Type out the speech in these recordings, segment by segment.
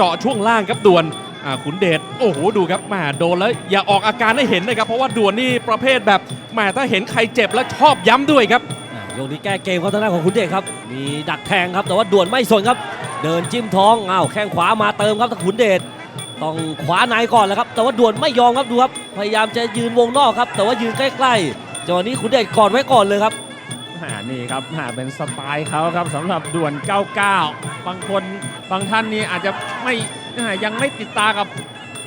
เจาะช่วงล่างครับด่วนขุนเดชโอ้โหดูครับแหมาโดนแล้วอย่าออกอาการให้เห็นนะครับ เพราะว่าด่วนนี่ประเภทแบบแหมาถ้าเห็นใครเจ็บแล้วชอบย้ำด้วยครับอะยกนี้แก้เกมครับทางด้านของคุณเดชครับ มีดักแทงครับแต่ว่าด่วนไม่สนครับ เดินจิ้มท้องอ้าวแข้งขวามาเติมครับทางขุนเดชต้องขวาในก่อนแล้วครับ แต่ว่าด่วนไม่ยอมครับดูครับพยายามจะยืนวงนอกครับ แต่ว่ายืนใกล้ๆจังหวะนี้ขุนเดชกอดไว้ก่อนเลยครับ อ่านี่ครับอ่าเป็นสไตล์เขาครับสำหรับด่วน 99 บางคนบางท่านนี่อาจจะไม่ยังไม่ติดตากับ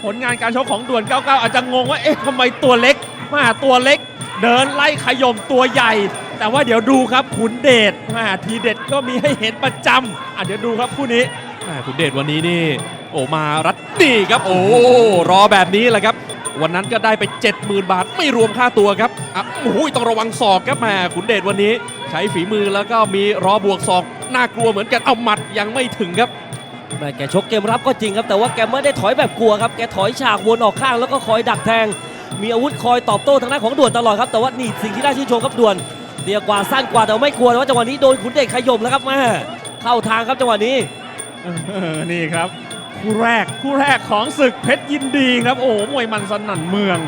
ผลงานการชกของด่วน 99 อาจจะงงว่าเอ๊ะทำไมตัวเล็กมาตัวเล็ก เดินไล่ขย่มตัวใหญ่ แต่ว่าเดี๋ยวดูครับขุนเดชมาทีเด็ดก็มีให้เห็นประจำอะเดี๋ยวดูครับคู่นี้แหม่คุณเดชวันนี้นี่ โอ้มารัดดีครับ โอ้รอแบบนี้แหละครับ วันนั้นก็ได้ไป 70,000 บาท ไม่รวมค่าตัวครับอะโอ้ยต้องระวังศอกครับแหม่ขุนเดชวันนี้ ใช้ฝีมือแล้วก็มีรอบวกศอกน่ากลัวเหมือนกันเอาหมัดยังไม่ถึงครับ แม่แกชกเกมรับก็จริงครับ แต่ว่าแกไม่ได้ถอยแบบกลัวครับแกถอยฉากวนออกข้างแล้วก็คอยดักแทง มีอาวุธคอยตอบโต้ทางด้านของด่วนตลอดครับแต่ว่านี่สิ่งที่น่าชื่นชมครับด่วนเดียกว่าสั้นกว่าแต่ว่าไม่กลัวแต่ว่าจังหวะนี้โดนขุนเดชขย่มแล้วครับแม่เข้าทางครับจังหวะนี้ เออนี่ครับ คู่แรกคู่แรกของศึกเพชรยินดีครับ โอ้โหมวยมันสนั่นเมือง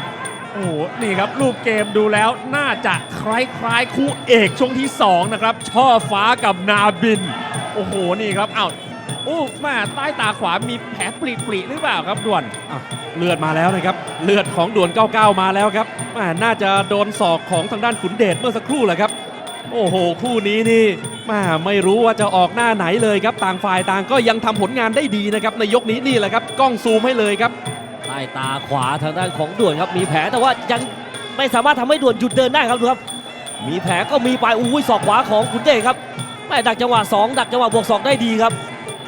โอ้โหนี่ครับรูปเกมดูแล้วน่าจะคล้ายๆ คู่เอกช่วงที่ 2 นะครับ ช่อฟ้ากับนาบิน โอ้โหนี่ครับอ้าวโอ้แม่ใต้ตาขวามีแผลปริๆหรือเปล่าครับด่วนเลือดมาแล้วนะครับ เลือดของด่วน 99 มาแล้วครับแม่น่าจะโดนศอกของทางด้านขุนเดชเมื่อสักครู่แหละครับ โอ้โห คู่นี้นี่แหม่ไม่รู้ว่าจะออกหน้าไหนเลยครับ ต่างฝ่ายต่างก็ยังทำผลงานได้ดีนะครับ ในยกนี้นี่แหละครับกล้องซูมให้เลยครับใต้ตาขวาทางด้านของด่วนครับ มีแผลแต่ว่ายังไม่สามารถทำให้ด่วนหยุดเดินได้ครับดูครับ มีแผลก็มีไปอุ้ยศอกขวาของขุนเดชครับแม่ดักจังหวะสองดักจังหวะบวกศอกได้ดีครับ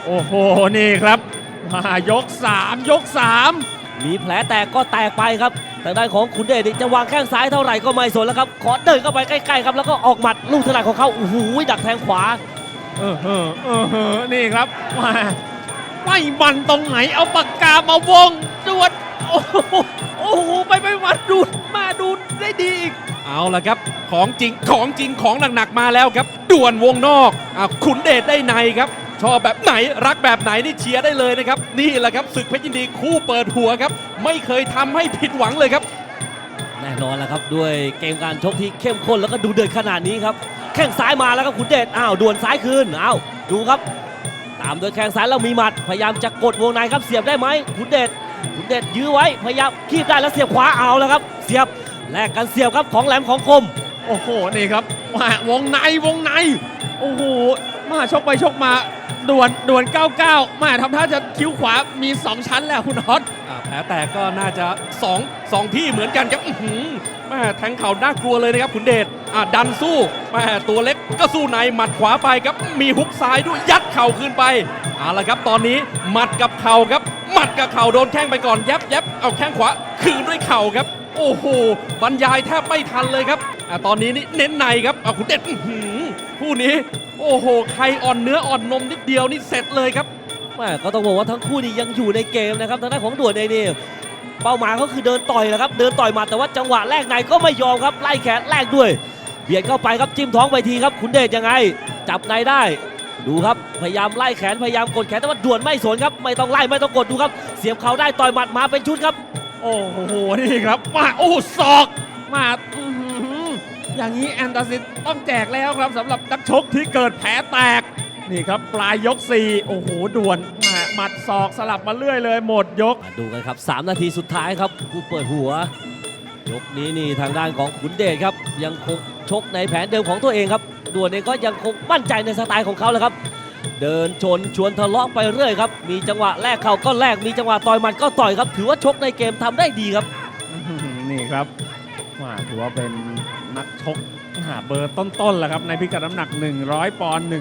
โอ้โหนี่ครับมายก 3 ยก 3 มีแผลแตกก็แตกไปครับทางด้านของขุนเดชนี่จะวางแข้งซ้ายเท่าไหร่ก็ไม่สนแล้วครับ ขอเดินเข้าไปใกล้ๆครับ แล้วก็ออกหมัดลูกถนัดของเขาโอ้โหดักแทงขวา เออเออเออเออนี่ครับมาไม่มันตรงไหนเอาปากกามาวงดวดโอ้โหโอ้โหไปไปมาดูดมาดูดได้ดีอีกเอาละครับ ของจริงของจริงของหนักๆมาแล้วครับ ด่วนวงนอกอะขุนเดชได้ในครับ ชอบแบบไหนรักแบบไหนนี่เชียร์ได้เลยนะครับ นี่แหละครับศึกเพชรยินดีคู่เปิดหัวครับ ไม่เคยทำให้ผิดหวังเลยครับ แน่นอนแล้วครับด้วยเกมการชกที่เข้มข้นแล้วก็ดูเดือดขนาดนี้ครับแข้งซ้ายมาแล้วครับขุนเดชอ้าวด่วนซ้ายคืนอ้าวดูครับ ตามด้วยแข้งซ้ายแล้วมีหมัด พยายามจะกดวงในครับเสียบได้ไหมขุนเดชขุนเดชยื้อไว้พยายามคีบได้แล้วเสียบขวาเอาแล้วครับ เสียบแลกกันเสียบครับของแหลมของคม โอ้โหนี่ครับมาวงในวงในโอ้โหมาชกไปชกมา ด่วนด่วน 99มาทำท่าจะคิ้วขวามี 2 ชั้นแล้วคุณฮอตอ่าแผลแตกก็น่าจะสองสองที่เหมือนกันครับอื้อหือแม่แทงเข่าน่ากลัวเลยนะครับขุนเดชอ่าดันสู้แม่ตัวเล็กก็สู้ในหมัดขวาไปครับ มีฮุกซ้ายด้วยยัดเข่าคืนไปเอาละครับ ตอนนี้หมัดกับเข่าครับ หมัดกับเข่าโดนแข้งไปก่อนยับยับเอาแข้งขวาคืนด้วยเข่าครับ โอ้โหบรรยายแทบไม่ทันเลยครับอ่าตอนนี้นี่เน้นในครับเอาขุนเดชอื้อหือคู่นี้ โอ้โห ใครอ่อนเนื้ออ่อนนมนิดเดียวนี่เสร็จเลยครับแม่ก็ต้องบอกว่าทั้งคู่นี่ยังอยู่ในเกมนะครับทางด้านของด่วนเองนี่เป้าหมายเขาคือเดินต่อยแหละครับ เดินต่อยหมาแต่ว่าจังหวะแรกในก็ไม่ยอมครับไล่แขนแรกด้วย เบียดเข้าไปครับจิ้มท้องไปทีครับขุนเดชยังไง จับในได้ ดูครับพยายามไล่แขนพยายามกดแขนแต่ว่าด่วนไม่สนครับไม่ต้องไล่ไม่ต้องกดดูครับ เสียบเข่าได้ต่อยหมัดมาเป็นชุดครับ โอ้โหนี่ครับมาโอ้ศอกมา อื้อหืออย่างนี้แอนตาซินต้องแจกแล้วครับสำหรับนักชกที่เกิดแผลแตก นี่ครับปลายยก 4 โอ้โหด่วนมาหมัดศอกสลับมาเรื่อยเลย หมดยก มาดูกันครับ 3 นาทีสุดท้ายครับผู้เปิดหัว ยกนี้นี่ทางด้านของขุนเดชครับ ยังคงชกในแผนเดิมของตัวเองครับด่วนเองก็ยังคงมั่นใจในสไตล์ของเขาแหละครับ เดินชนชวนทะเลาะไปเรื่อยครับ มีจังหวะแลกเข่าก็แลกมีจังหวะต่อยหมัดก็ต่อยครับ ถือว่าชกในเกมทำได้ดีครับอื้อหือนี่ครับว่าถือว่าเป็น นักชกหาเบอร์ต้นๆแหละครับในพิกัดน้ำหนัก 100 ปอนด์100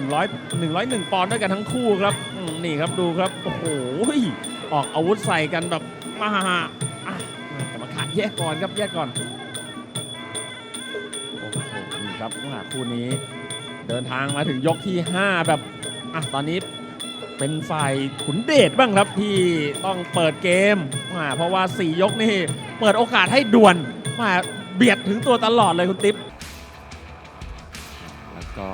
101 ปอนด์ด้วยกันทั้งคู่ครับนี่ครับดูครับโอ้โหออกอาวุธใส่กันแบบมาอะกรรมการแยกก่อนครับแยกก่อนโอ้โหนี่ครับว่าคู่นี้เดินทางมาถึงยกที่ 5 แบบอะตอนนี้เป็นฝ่ายขุนเดชบ้างครับที่ต้องเปิดเกมอ่าเพราะว่า 4 ยกนี่เปิดโอกาสให้ด่วนมา เบียดถึงตัวตลอดเลยคุณติ๊บแล้วก็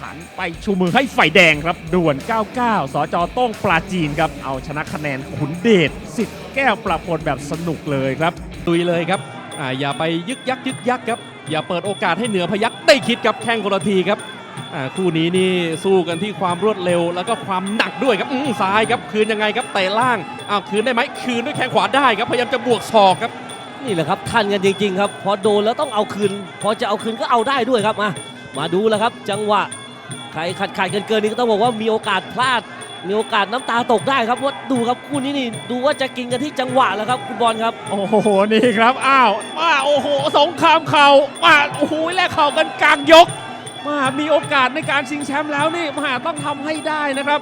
หันไปชูมือให้ฝ่ายแดงครับ ด่วน 99 สจโต้งปลาจีนครับ เอาชนะคะแนนขุนเดชสิทธิ์แก้วประพลแบบสนุกเลยครับ ตุยเลยครับอ่าอย่าไปยึกยักยึกยักครับ อย่าเปิดโอกาสให้เหนือพยักได้คิดครับแข้งคนละทีครับ คู่นี้นี่สู้กันที่ความรวดเร็ว แล้วก็ความหนักด้วยครับอื้อซ้ายครับคืนยังไงครับเตะล่างอ้าวคืนได้ไหมคืนด้วยแข้งขวาได้ครับพยายามจะบวกศอกครับนี่แหละครับทันกันจริง ๆ ครับ พอโดนแล้วต้องเอาคืน พอจะเอาคืนก็เอาได้ด้วยครับมามาดูแล้วครับ จังหวะใครขัดขาดเกินเกินๆนี่ก็ต้องบอกว่ามีโอกาสพลาด มีโอกาสน้ำตาตกได้ครับว่าดูครับคู่นี้นี่ดูว่าจะกินกันที่จังหวะแล้วครับคุณบอลครับ โอ้โหนี่ครับอ้าวมาโอ้โหสงครามเข่ามาโอ้โหแลกเข่ากันกลางยก มามีโอกาสในการชิงแชมป์แล้วนี่มาต้องทำให้ได้นะครับ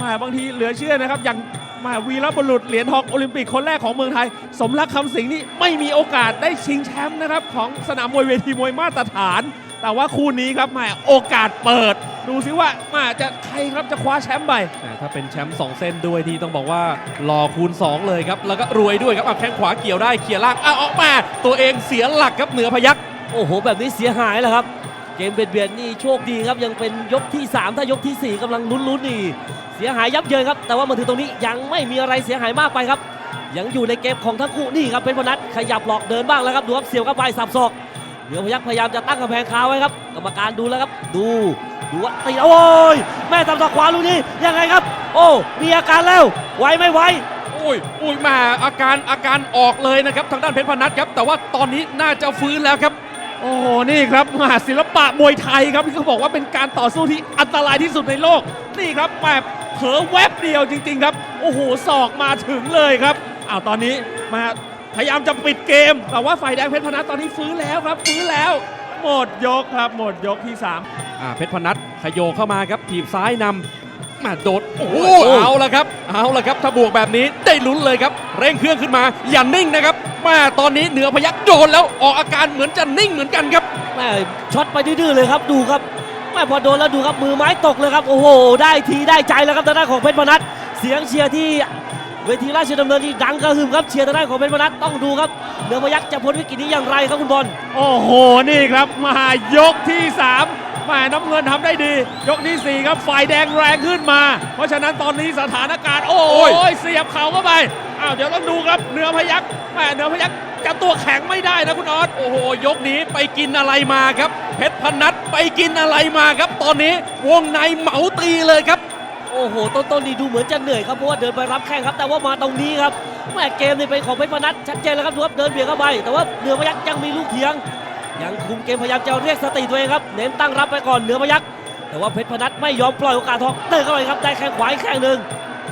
มาบางทีเหลือเชื่อนะครับ อย่างมาวีรบุรุษเหรียญทองโอลิมปิกคนแรกของเมืองไทย สมรักคำสิงห์นี่ไม่มีโอกาสได้ชิงแชมป์นะครับของสนามมวยเวทีมวยมาตรฐาน แต่ว่าคู่นี้ครับมาโอกาสเปิด ดูซิว่ามาจะใครครับจะคว้าแชมป์ไปแต่ถ้าเป็นแชมป์2เส้นด้วยที่ต้องบอกว่ารอคูณ 2 เลยครับ แล้วก็รวยด้วยครับเอาแข้งขวาเกี่ยวได้เขี่ยล่างอ้าวออกมา ตัวเองเสียหลักครับเหนือพยักโอ้โห แบบนี้เสียหายแล้วครับ เกมเบียดๆนี่โชคดีครับยังเป็นยกที่ 3 ถ้ายกทีสี่4กำลังลุ้นๆนี่เสียหายยับเยินครับ แต่ว่ามาถึงตรงนี้ยังไม่มีอะไรเสียหายมากไปครับ ยังอยู่ในเกมของทั้งคู่นี่ครับเป็นพนัทขยับหลอกเดินบ้างแล้วครับดูครับเสียวเข้าไปสับศอกเหนือพยักพยายามจะตั้งกำแพงคาไว้ครับกรรมการดูแล้วครับ ดูดูว่าตีโอ้ยแม่สับศอกขวาลูกนี้ยังไงครับ โอ้มีอาการแล้วไหวไม่ไหวอุ้ยอุ้ยมาอาการอาการออกเลยนะครับทางด้านเพชรพนัทครับแต่ว่าตอนนี้น่าจะฟื้นแล้วครับ โอ้โห นี่ครับมหาศิลปะมวยไทยครับที่เขาบอกว่าเป็นการต่อสู้ที่อันตรายที่สุดในโลก นี่ครับแหมเผลอแวบเดียวจริง ๆ ครับ โอ้โหศอกมาถึงเลยครับอ้าวตอนนี้มาพยายามจะปิดเกม แต่ว่าฝ่ายแดงเพชรพนัสตอนนี้ฟื้นแล้วครับ ฟื้นแล้ว หมดยกครับ หมดยกที่3อ่าเพชรพนัทขยโยเข้ามาครับ ถีบซ้ายนำ มาโดดโอ้โหโอ้โหเอาละครับ เอาละครับถ้าบวกแบบนี้ได้ลุ้นเลยครับ เร่งเครื่องขึ้นมา อย่านิ่งนะครับมาตอนนี้เหนือพยักโดนแล้วออกอาการเหมือนจะนิ่งเหมือนกันครับแม่ช็อตไปดื้อๆเลยครับดูครับแม่พอโดนแล้วดูครับมือไม้ตกเลยครับโอ้โห ได้ทีได้ใจแล้วครับทางด้านของเพชรพนัทเสียงเชียร์ที่เวทีราชดำเนินนี่ดังกระหึ่มครับเชียร์ทางด้านของเพชรพนัทต้องดูครับเหนือพยักจะพ้นวิกฤตนี้อย่างไรครับคุณบอลโอ้โหนี่ครับมายกที่ 3 มาน้ำเงินทำได้ดี ยกที่ 4 ครับฝ่ายแดงแรงขึ้นมา เพราะฉะนั้นตอนนี้สถานการณ์โอ้โอ้ยยเสียบเข่าเข้าไปอ้าวเดี๋ยวต้องดูครับเนื้อพยักแหมเนื้อพยักจะตัวแข็งไม่ได้นะคุณออสโอ้โห ยกนี้ไปกินอะไรมาครับเพชรพนัทไปกินอะไรมาครับ ตอนนี้วงในเหมาตีเลยครับ โอ้โห ต้นๆนี่ดูเหมือนจะเหนื่อยครับเพราะว่าเดินไปรับแข้งครับ แต่ว่ามาตรงนี้ครับแม่เกมนี่เป็นของเพชรพนัทชัดเจนแล้วครับดูครับเดินเบียดเข้าไปแต่ว่าเหนือพยักยังมีลูกเถียง ยังคุมเกมพยายามจะเรียกสติตัวเองครับเน้นตั้งรับไปก่อนเหนือพยักแต่ว่าเพชรพนัทไม่ยอมปล่อยโอกาสทองเตะเข้าไปครับได้แข้งขวาอีกแข้งหนึ่ง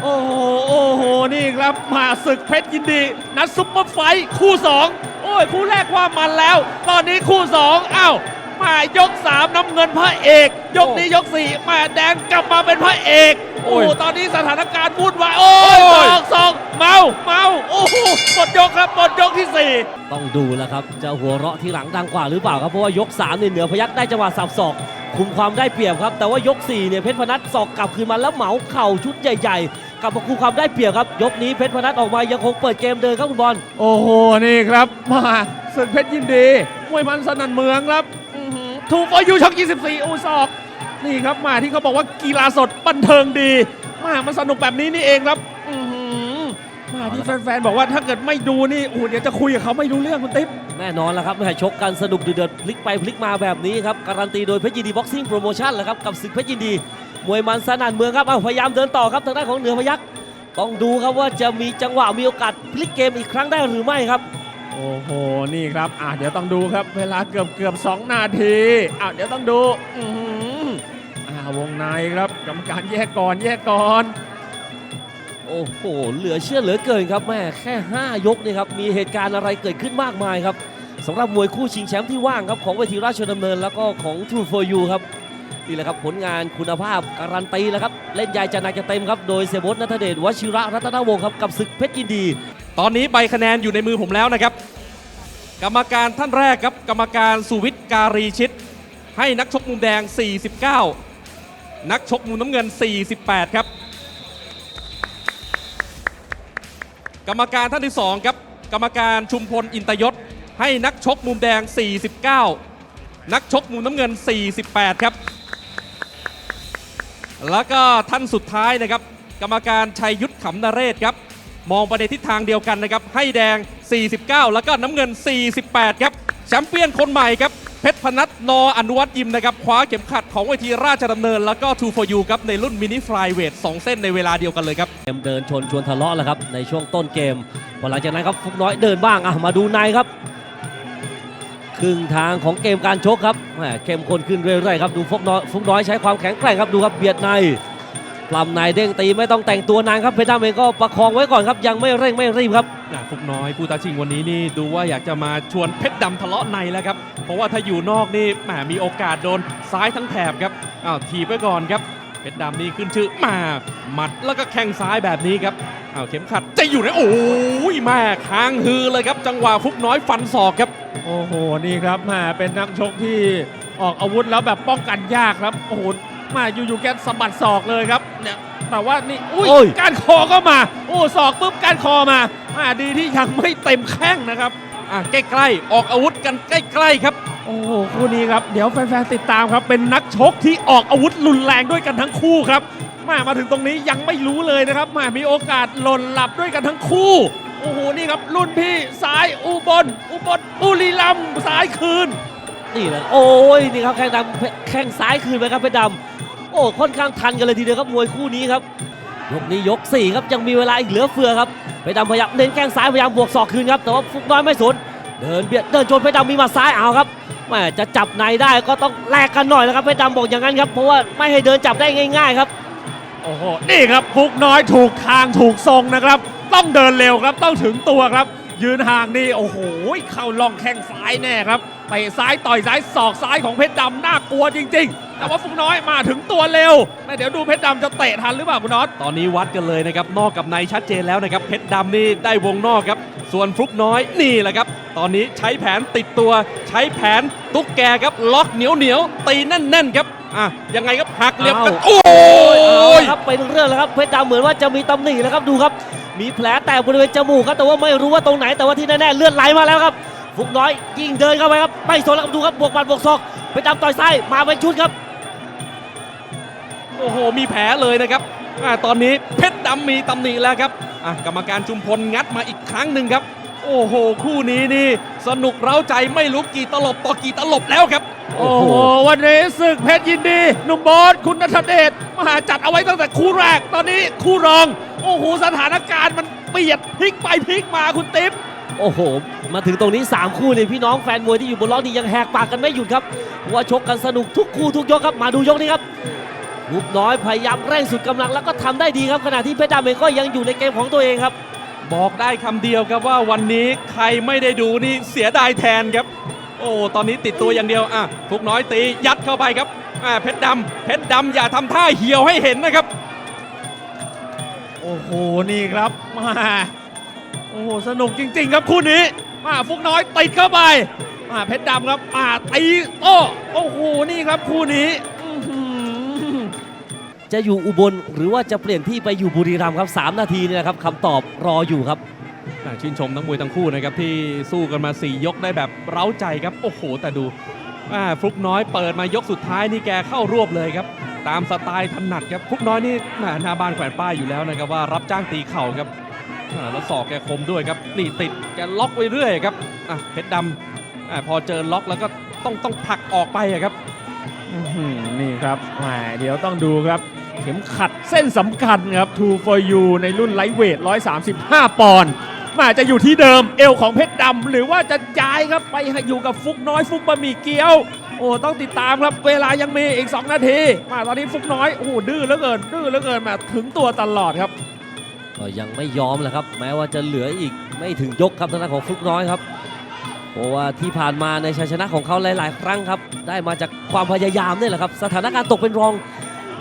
โอ้โหโอ้โหนี่ครับมาศึกเพชรยินดี นัดซุปเปอร์ไฟท์คู่ 2 โอ้ย คู่แรกว่ามันแล้ว ตอนนี้คู่ 2 อ้าว มายก 3 น้ำเงินพระเอก ยกนี้ยก4มาแดงกลับมาเป็นพระเอก โอ้โหตอนนี้สถานการณ์วุ่นวายโอ้ยโอ้สยองสองเมาเมาโอ้โหหมดยกครับหมดยกที่ 4 ต้องดูแล้วครับ จะหัวเราะทีหลังดังกว่าหรือเปล่าครับ เพราะว่ายก3เนี่ยเหนือพยักได้จังหวะสับศอกคุมความได้เปรียบครับ แต่ว่ายก4เนี่ยเพชรพนัทศอกกลับคืนมาแล้วเหมาเข่าชุดใหญ่ ๆ กลับมาคุมความได้เปรียบครับ ยกนี้เพชรพนัทออกมายังคงเปิดเกมเดินครับคุณบอลโอ้โหนี่ครับมาศึกเพชรยินดีมวยมันสนั่นเมืองครับ ถูกฟอยูช่อง 24 อูซอก นี่ครับมาที่เขาบอกว่ากีฬาสดบันเทิงดี มามันสนุกแบบนี้นี่เองครับอื้อหือมาที่แฟนๆบอกว่าถ้าเกิดไม่ดูนี่อ้โหเดี๋ยวจะคุยกับเขาไม่รู้เรื่องคุณติ๊บ แน่นอนแล้วครับแม่ชกกันสนุกดูเดือดพลิกไปพลิกมาแบบนี้ครับ การันตีโดยเพชรยินดีบ็อกซิ่งโปรโมชั่นแหละครับกับศึกเพชรยินดี มวยมันสนั่นเมืองครับเอาพยายามเดินต่อครับทางด้านของเหนือพยักต้องดูครับว่าจะมีจังหวะมีโอกาสพลิกเกมอีกครั้งได้หรือไม่ครับ โอ้โห นี่ครับอะเดี๋ยวต้องดูครับ เวลาเกือบเกือบ2นาทีอะเดี๋ยวต้องดูอือหืออ่าวงในครับ กรรมการแยกก่อนแยกก่อน โอ้โห เหลือเชื่อเหลือเกินครับแม่แค่ 5 ยกนี่ครับ มีเหตุการณ์อะไรเกิดขึ้นมากมายครับสำหรับมวยคู่ชิงแชมป์ที่ว่างครับ ของเวทีราชดำเนินแล้วก็ของ True for You ครับนี่แหละครับผลงานคุณภาพการันตีแล้วครับ เล่นใหญ่จะหนักจะเต็มครับ โดยเสียบดนัทเดชวชิระรัตนวงศ์ครับกับศึกเพชรยินดี ตอนนี้ใบคะแนนอยู่ในมือผมแล้วนะครับ กรรมการท่านแรกครับ กรรมการสุวิทย์การีชิต ให้นักชกมุมแดง 49 นักชกมุมน้ำเงิน 48 ครับ กรรมการท่านที่2ครับกรรมการชุมพลอินตยศ ให้นักชกมุมแดง 49 นักชกมุมน้ำเงิน 48 ครับ แล้วก็ท่านสุดท้ายนะครับ กรรมการชัยยุทธขำนเรศครับ มองไปในทิศทางเดียวกันนะครับ ให้แดง 49 แล้วก็น้ำเงิน 48 ครับ แชมเปี้ยนคนใหม่ครับ เพชรพนัทนออนุวัตยิมนะครับ คว้าเข็มขัดของเวทีราชดำเนิน แล้วก็ 2 for you ครับในรุ่นมินิฟลายเวท2เส้นในเวลาเดียวกันเลยครับ เกมเดินชนชวนทะเลาะแล้วครับ ในช่วงต้นเกมพอหลังจากนั้นครับฟุกน้อยเดินบ้างอะมาดูในครับ ครึ่งทางของเกมการชกครับแหมเข้มข้นขึ้นเรื่อยๆครับดูฟุกน้อยฟุกน้อยใช้ความแข็งแกร่งครับดูครับเบียดใน ปล้ำในเด้งตีไม่ต้องแต่งตัวนานครับเพชรดำเองก็ประคองไว้ก่อนครับยังไม่เร่งไม่รีบครับอะฟุกน้อยผู้ท้าชิงวันนี้นี่ดูว่าอยากจะมาชวนเพชรดำทะเลาะในแล้วครับ เพราะว่าถ้าอยู่นอกนี่แหมมีโอกาสโดนซ้ายทั้งแถบครับอ้าวทีบไปก่อนครับเพชรดำนี่ขึ้นชื่อมาหมัดแล้วก็แข้งซ้ายแบบนี้ครับอ้าวเข็มขัดจะอยู่ในโอ้ยแม่ค้างฮือเลยครับ จังหวะฟุกน้อยฟันศอกครับ โอ้โหนี่ครับแหมาเป็นนักชกที่ออกอาวุธแล้วแบบป้องกันยากครับโอ้โหแมาอยู่ๆแกสะบัดศอกเลยครับเนี่ยแต่ว่านี่อุ้ยโอ้ยการคอก็มา โอ้ศอกปุ๊บการคอมาอ่าดีที่ยังไม่เต็มแข้งนะครับอะใกล้ๆออกอาวุธกันใกล้ๆครับโอ้โหคู่นี้ครับเดี๋ยวแฟนๆติดตามครับ เป็นนักชกที่ออกอาวุธรุนแรงด้วยกันทั้งคู่ครับแมามาถึงตรงนี้ยังไม่รู้เลยนะครับแมามีโอกาสหล่นหลับด้วยกันทั้งคู่โอ้โหนี่ครับรุ่นพี่ซ้ายอุบลอุบลบุรีรัมย์ซ้ายคืนนี่แหละโอ้ยนี่ครับแข้งดำแข้งซ้ายคืนไปครับเพชรดำ โอ้ค่อนข้างทันกันเลยทีเดียวครับมวยคู่นี้ครับยกนี้ยกสี่ครับยังมีเวลาอีกเหลือเฟือครับเพชรดำพยายามเน้นแข้งซ้ายพยายามบวกศอกคืนครับแต่ว่าฟุกน้อยไม่สนเดินเบียดเดินชนเพชรดำมีมาซ้ายเอาครับแม่จะจับในได้ก็ต้องแลกกันหน่อยนะครับเพชรดำบอกอย่างนั้นครับเพราะว่าไม่ให้เดินจับได้ง่าย ๆครับโอ้โหนี่ครับฟุกน้อยถูกทางถูกทรงนะครับ ต้องเดินเร็วครับต้องถึงตัวครับ ยืนห่างนี่โอ้โหเข้าล่องแข้งซ้ายแน่ครับเตะซ้ายต่อยซ้ายศอกซ้ายของเพชรดำน่ากลัวจริง ๆ แต่ว่าฟุกน้อยมาถึงตัวเร็วแม่เดี๋ยวดูเพชรดำจะเตะทันหรือเปล่าคุณน็อตตอนนี้วัดกันเลยนะครับนอกกับในชัดเจนแล้วนะครับเพชรดำนี่ได้วงนอกครับ ส่วนฟลุกน้อยนี่แหละครับ ตอนนี้ใช้แผนติดตัว ใช้แผนตุ๊กแกครับล็อกเหนียวเหนียวๆตีแน่นๆครับอะยังไงครับหักเหลี่ยมกันอ้าวโอ้เอายละครับเป็นเรื่องแล้วครับเพชรดำเหมือนว่าจะมีตำหนิแล้วครับดูครับ มีแผลแตกบริเวณจมูกครับแต่ว่าไม่รู้ว่าตรงไหนแต่ว่าที่แน่ๆเลือดไหลมาแล้วครับฟุกน้อยยิงเดินเข้าไปครับไม่สนแล้วครับดูครับบวกบัดบวกศอกเพชรดำต่อยซ้ายมาเป็นชุดครับ โอ้โห มีแผลเลยนะครับอะตอนนี้เพชรดำมีตำหนิแล้วครับอะกรรมการชุมพลงัดมาอีกครั้งหนึ่งครับ โอ้โห คู่นี้นี่สนุกเร้าใจไม่รู้กี่ตลบต่อกี่ตลบแล้วครับ โอ้โห วันนี้ศึกเพชรยินดีหนุ่มโบอสคุณนัทเดชมหาจัดเอาไว้ตั้งแต่คู่แรก ตอนนี้คู่รอง โอ้โห สถานการณ์มันเบียดพลิกไปพลิกมาคุณติ๊บโอ้โห มาถึงตรงนี้ 3 คู่เนี่ยพี่น้องแฟนมวยที่อยู่บนล้อนี่ยังแหกปากกันไม่หยุดครับเพราะว่าชกกันสนุกทุกคู่ทุกยกครับ มาดูยกนี้ครับ ลูกน้อยพยายามเร่งสุดกำลังแล้วก็ทำได้ดีครับขณะที่เพชรดำเองก็ยังอยู่ในเกมของตัวเองครับ บอกได้คำเดียวครับว่าวันนี้ใครไม่ได้ดูนี่เสียดายแทนครับ โอ้ตอนนี้ติดตัวอย่างเดียวอะฟุกน้อยตียัดเข้าไปครับอ่าเพชรดำเพชรดำอย่าทำท่าเหี่ยวให้เห็นนะครับ โอ้โหนี่ครับมาโอ้โหสนุกจริง ๆ ครับคู่นี้มาฟุกน้อยติดเข้าไปมาเพชรดำครับมาตีโต้โอ้โหนี่ครับคู่นี้อื้อหือ จะอยู่อุบลหรือว่าจะเปลี่ยนที่ไปอยู่บุรีรัมย์ครับ 3 นาทีนี่นะครับคำตอบรออยู่ครับอ่าชื่นชมทั้งมวยทั้งคู่นะครับที่สู้กันมา 4 ยกได้แบบเร้าใจครับ โอ้โห แต่ดูอ่าฟลุกน้อยเปิดมายกสุดท้ายนี่แกเข้ารวบเลยครับ ตามสไตล์ถนัดครับฟลุกน้อยนี่แหมหนาบานแขวนป้ายอยู่แล้วนะครับว่ารับจ้างตีเข่าครับอ่าแล้วศอกแกคมด้วยครับนี่ติดแกล็อกไว้เรื่อยครับอะเพชรดำอ่าพอเจอล็อกแล้วก็ต้องต้องผลักออกไปอะครับอื้อหือนี่ครับแหมเดี๋ยวต้องดูครับ เข็มขัดเส้นสำคัญครับ Two for you ในรุ่นไลท์เวท 135 ปอนด์มาจะอยู่ที่เดิมเอวของเพชรดำหรือว่าจะย้ายครับไปอยู่กับฟุกน้อยฟุกบะหมี่เกี๊ยว โอ้ต้องติดตามครับเวลายังมีอีก 2 นาที มาตอนนี้ฟุกน้อยโอ้ดื้อเหลือเกินดื้อเหลือเกินมาถึงตัวตลอดครับก็ยังไม่ยอมแหละครับ แม้ว่าจะเหลืออีกไม่ถึงยกครับทางด้านของฟุกน้อยครับเพราะว่าที่ผ่านมาในชัยชนะของเขาหลาย ๆ ครั้งครับ ได้มาจากความพยายามนี่แหละครับ สถานการณ์ตกเป็นรอง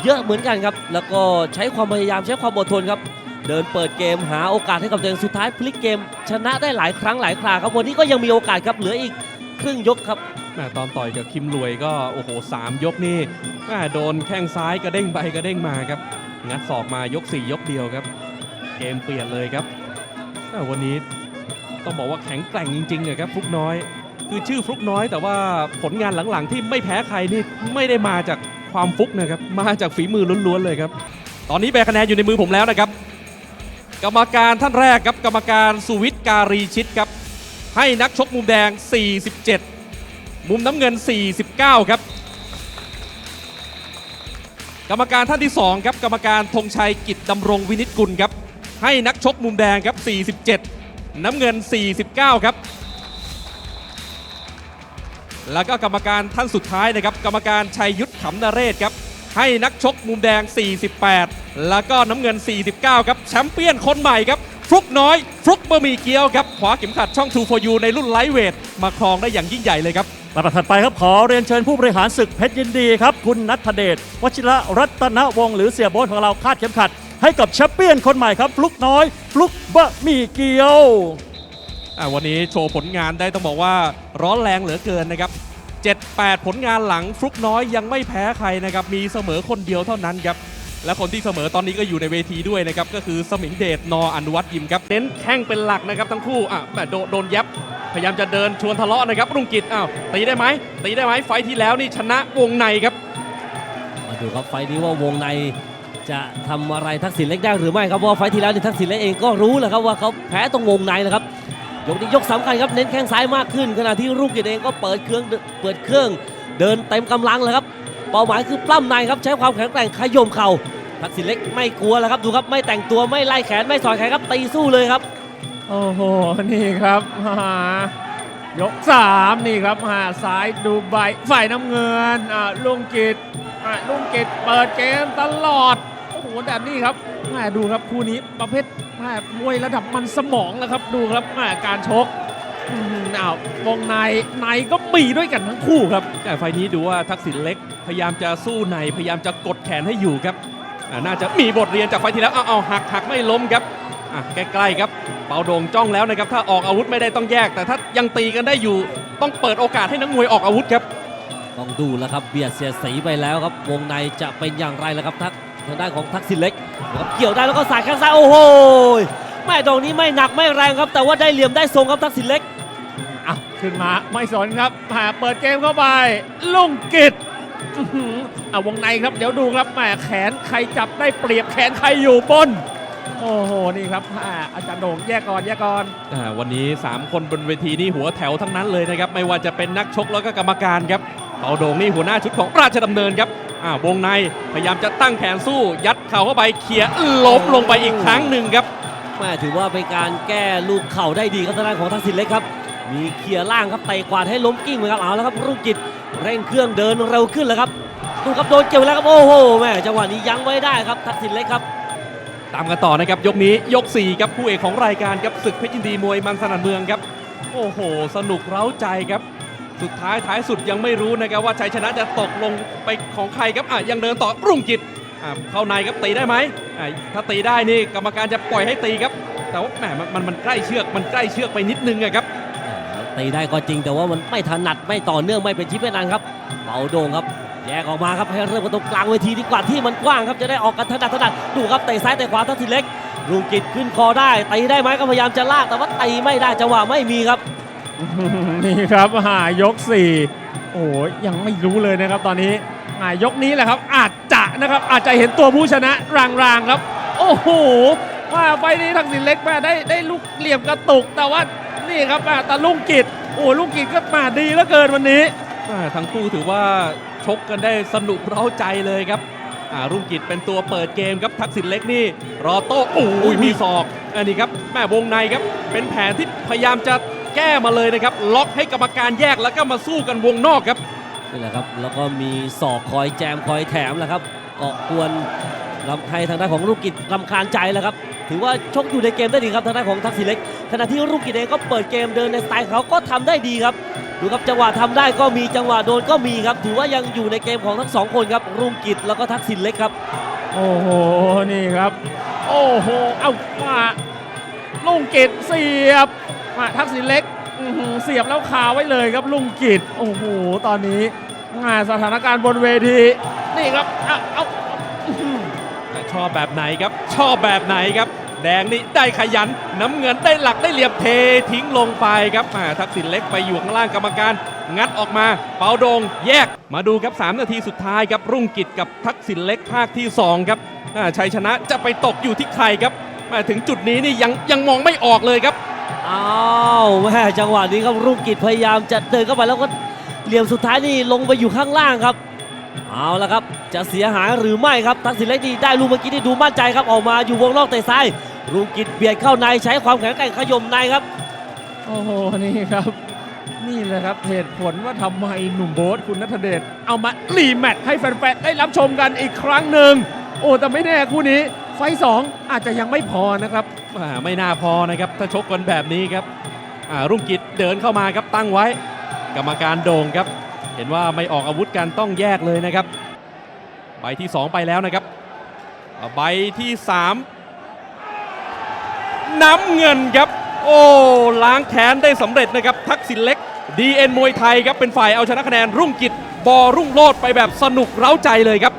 เยอะเหมือนกันครับ แล้วก็ใช้ความพยายามใช้ความอดทนครับเดินเปิดเกมหาโอกาสให้กับตัวเองสุดท้ายพลิกเกม ชนะได้หลายครั้งหลายคราครับวันนี้ก็ยังมีโอกาสครับเหลืออีกครึ่งยกครับตอนต่อยกับคิมรวยก็โอ้โหสามยกนี่โดนแข้งซ้ายกระเด้งไปกระเด้งมาครับงัดศอกมายก 4 ยกเดียวครับ เกมเปลี่ยนเลยครับวันนี้ต้องบอกว่าแข็งแกร่งจริงๆอะครับฟลุกน้อย คือชื่อฟลุกน้อย แต่ว่าผลงานหลังๆ ที่ไม่แพ้ใครนี่ไม่ได้มาจาก ความฟุกนะครับมาจากฝีมือล้วนๆเลยครับ ตอนนี้แบคะแนนอยู่ในมือผมแล้วนะครับ กรรมการท่านแรกครับ กรรมการสุวิทย์การีชิตครับ ให้นักชกมุมแดง 47 มุมน้ำเงิน 49 ครับ กรรมการท่านที่2ครับกรรมการธงชัยกิจดำรงวินิจกุลครับ ให้นักชกมุมแดงครับ 47 น้ำเงิน 49 ครับ แล้วก็กรรมการท่านสุดท้ายนะครับ กรรมการชัยยุทธขำนเรศครับ ให้นักชกมุมแดง 48 แล้วก็น้ำเงิน 49 ครับ แชมเปี้ยนคนใหม่ครับ ฟลุกน้อย ฟลุกบะหมี่เกี๊ยวครับขวาเข็มขัดช่อง2 for you ในรุ่นไลท์เวทมาครองได้อย่างยิ่งใหญ่เลยครับลำดับถัดไปครับขอเรียนเชิญผู้บริหารศึกเพชรยินดีครับ คุณนัทเดชวชิระรัตนวงศ์หรือเสียโบ๊ทของเราคาดเข็มขัด ให้กับแชมเปี้ยนคนใหม่ครับฟลุกน้อยฟลุกบะหมี่เกี๊ยว วันนี้โชว์ผลงานได้ต้องบอกว่าร้อนแรงเหลือเกินนะครับ 7-8 ผลงานหลังฟลุกน้อยยังไม่แพ้ใครนะครับ มีเสมอคนเดียวเท่านั้นครับ และคนที่เสมอตอนนี้ก็อยู่ในเวทีด้วยนะครับ ก็คือสมิงเดชนออนุวัตยิมครับ เน้นแข้งเป็นหลักนะครับทั้งคู่อะแหม่โดโดนยับ พยายามจะเดินชวนทะเลาะนะครับ รุ่งกิจอ้าวตีได้ไหมตีได้ไหมไฟที่แล้วนี่ชนะวงในครับ มาดูครับไฟนี้ว่าวงในจะทำอะไรทักษิณเล็กได้หรือไม่ครับเพราะว่าไฟที่แล้วนี่ทักษิณเล็กเองก็รู้แหละครับว่าเขาแพ้ตรงวงในนะครับ ยกนี้ยกสำคัญครับเน้นแข้งซ้ายมากขึ้น ขณะที่รุ่งกิจเองก็เปิดเครื่องเปิดเครื่อง เดินเต็มกำลังเลยครับเป้าหมายคือปล้ำในครับใช้ความแข็งแกร่งขย่มเข่าทักษิณเล็กไม่กลัวแล้วครับดูครับไม่แต่งตัวไม่ไล่แขนไม่สอยแขนครับตีสู้เลยครับ โอ้โหนี่ครับอ่ายก3นี่ครับหาซ้ายดูใบฝ่ายน้ำเงินอ่าลุงกิจอ่าลุงกิจเปิดเกมตลอดโอ้โหแบบนี้ครับ ม่ดูครับคู่นี้ประเภทแม่มวยระดับมันสมองแล้วครับดูครับแม่การชกอื้อหืออ้าววงในในก็มีด้วยกันทั้งคู่ครับแต่ไฟล์นี้ดูว่าทักษิณเล็กพยายามจะสู้ในพยายามจะกดแขนให้อยู่ครับอ่าน่าจะมีบทเรียนจากไฟล์ที่แล้วเอาเอาหักหักไม่ล้มครับอะใกล้ๆครับเปาโดงจ้องแล้วนะครับถ้าออกอาวุธไม่ได้ต้องแยก แต่ถ้ายังตีกันได้อยู่ ต้องเปิดโอกาสให้นักมวยออกอาวุธครับต้องดูแล้วครับเบียดเสียดสีไปแล้วครับวงในจะเป็นอย่างไรแล้วครับทักทางด้านของทักษิณเล็กนะครับ เกี่ยวได้แล้วก็สายแข้งซ้ายโอ้โหแม่ดอกนี้ไม่หนักไม่แรงครับ แต่ว่าได้เหลี่ยมได้ทรงครับทักษิณเล็กอะขึ้นมาไม่สนครับแหมเปิดเกมเข้าไปลุงกิจอื้อหืออะวงในครับเดี๋ยวดูครับแหมแขนใครจับได้เปรียบแขนใครอยู่บนโอ้โหนี่ครับอ่าอาจารย์โด่งแยกก่อนแยกก่อนอ่าวันนี้ 3 คนบนเวทีนี่หัวแถวทั้งนั้นเลยนะครับ ไม่ว่าจะเป็นนักชกแล้วก็กรรมการครับ เปาโดงนี่หัวหน้าชุดของราชดำเนินครับอ่าวงในพยายามจะตั้งแขนสู้ ยัดเข่าเข้าไปเขี่ยล้มลงไปอีกครั้งหนึ่งครับแม่ถือว่าเป็นการแก้ลูกเข่าได้ดีครับทางด้านของทักษิณเล็กครับ มีเคลียร์ล่างครับเตะกวาดให้ล้มกิ้งเหมือนครับเอาแล้วครับรุ่งกิจเร่งเครื่องเดินเร็วขึ้นแล้วครับดูครับโดนเกี่ยวแล้วครับโอ้โหแม่จังหวะนี้ยั้งไว้ได้ครับทักษิณเล็กครับตามกันต่อนะครับยกนี้ยก4ครับคู่เอกของรายการครับศึกเพชรยินดีมวยมันสนันเมืองครับ โอ้โห สนุกเร้าใจครับ สุดท้ายท้ายสุดยังไม่รู้นะครับว่าชัยชนะจะตกลงไปของใครครับอะยังเดินต่อรุ่งกิจอะเข้าในครับตีได้ไหมอะถ้าตีได้นี่กรรมการจะปล่อยให้ตีครับ แต่ว่าแหมมันมันมันใกล้เชือกมันใกล้เชือกไปนิดนึงอะครับตีได้ก็จริงแต่ว่ามันไม่ถนัดไม่ต่อเนื่องไม่เป็นชิ้นเป็นอันครับเบาโด่งครับแยกออกมาครับให้เริ่มกันตรงกลางเวทีดีกว่าที่มันกว้างครับจะได้ออกกันถนัดถนัดดูครับเตะซ้ายเตะขวาทักษิณเล็กรุ่งกิจขึ้นคอได้ตีได้ไหมก็พยายามจะลากแต่ว่าตีไม่ได้จังหวะไม่มีครับ นี่ครับหายก4โอ้ยยังไม่รู้เลยนะครับตอนนี้หายกนี้แหละครับ อาจจะนะครับอาจจะเห็นตัวผู้ชนะรางๆครับ โอ้โหว่าไฟนี้ทักษิณเล็กมาได้ได้ลูกเหลี่ยมกระตุก แต่ว่านี่ครับมาแต่ลุงกิจโอ้ลุงกิจก็มาดีเหลือเกินวันนี้ทั้งคู่ถือว่าชกกันได้สนุกเร้าใจเลยครับอ่ารุ่งกิจเป็นตัวเปิดเกมครับทักษิณเล็กนี่ รอโต้โอ้ยมีศอก อันนี้ครับแม่วงในครับ เป็นแผนที่พยายามจะ แก้มาเลยนะครับ ล็อกให้กรรมการแยกแล้วก็มาสู้กันวงนอกครับนี่แหละครับ แล้วก็มีศอกคอยแจมคอยแถมแหละครับเกาะกวนลำไทยทางด้านของลูกกิจลำคาญใจแล้วครับ ถือว่าชกอยู่ในเกมได้ดีครับทางด้านของทักษิณเล็ก ขณะที่ลูกกิจเองก็เปิดเกมเดินในสไตล์เขาก็ทำได้ดีครับ ดูครับจังหวะทำได้ก็มีจังหวะโดนก็มีครับ ถือว่ายังอยู่ในเกมของทั้งสองคนครับรุ่งกิจแล้วก็ทักษิณเล็กครับ โอ้โห นี่ครับ โอ้โห เอามาลุงกิจเสียบ มาทักษิณเล็กเสียบแล้วคาไว้เลยครับลุงกิจโอ้โหตอนนี้สถานการณ์บนเวทีนี่ครับเอาเอชอบแบบไหนครับ ชอบแบบไหนครับ แดงนี่ได้ขยัน น้ำเงินได้หลักได้เหลี่ยมเททิ้งลงไปครับอ่าทักษิณเล็กไปอยู่ข้างล่างกรรมการ งัดออกมา เปาโดงแยกมาดูครับ 3 นาทีสุดท้ายครับ รุ่งกิจกับทักษิณเล็กภาคที่ 2 ครับชัยชนะจะไปตกอยู่ที่ใครครับมาถึงจุดนี้นี่ยังยังมองไม่ออกเลยครับ อ้าวแม่จังหวะนี้ครับรุ่งกิจพยายามจะเดินเข้าไปแล้วก็เหลี่ยมสุดท้ายนี่ลงไปอยู่ข้างล่างครับ เอาละครับจะเสียหายหรือไม่ครับทักษิณเล็กนี่ได้ลูกเมื่อกี้นี่ดูมั่นใจครับออกมาอยู่วงนอกเตะซ้ายรุ่งกิจเบียดเข้าในใช้ความแข็งแกร่งขย่มในครับ โอ้โหนี่ครับ นี่แหละครับเหตุผลว่าทำไมหนุ่มโบ๊ทคุณนัทเดชเอามารีแมตช์ให้แฟนๆได้รับชมกันอีกครั้งหนึ่งโอ้แต่ไม่แน่คู่นี้ไฟสองอาจจะยังไม่พอนะครับ ไม่น่าพอนะครับ ถ้าชกกันแบบนี้ครับรุ่งกิจเดินเข้ามาครับตั้งไว้ กรรมการโด่งครับ เห็นว่าไม่ออกอาวุธกันต้องแยกเลยนะครับ ใบที่ 2 ไปแล้วนะครับ ใบที่ 3 น้ำเงินครับ โอ้ล้างแค้นได้สำเร็จนะครับ ทักษิณเล็ก DN มวยไทยครับเป็นฝ่ายเอาชนะคะแนนรุ่งกิจบอรุ่งโลดไปแบบสนุกเร้าใจเลยครับ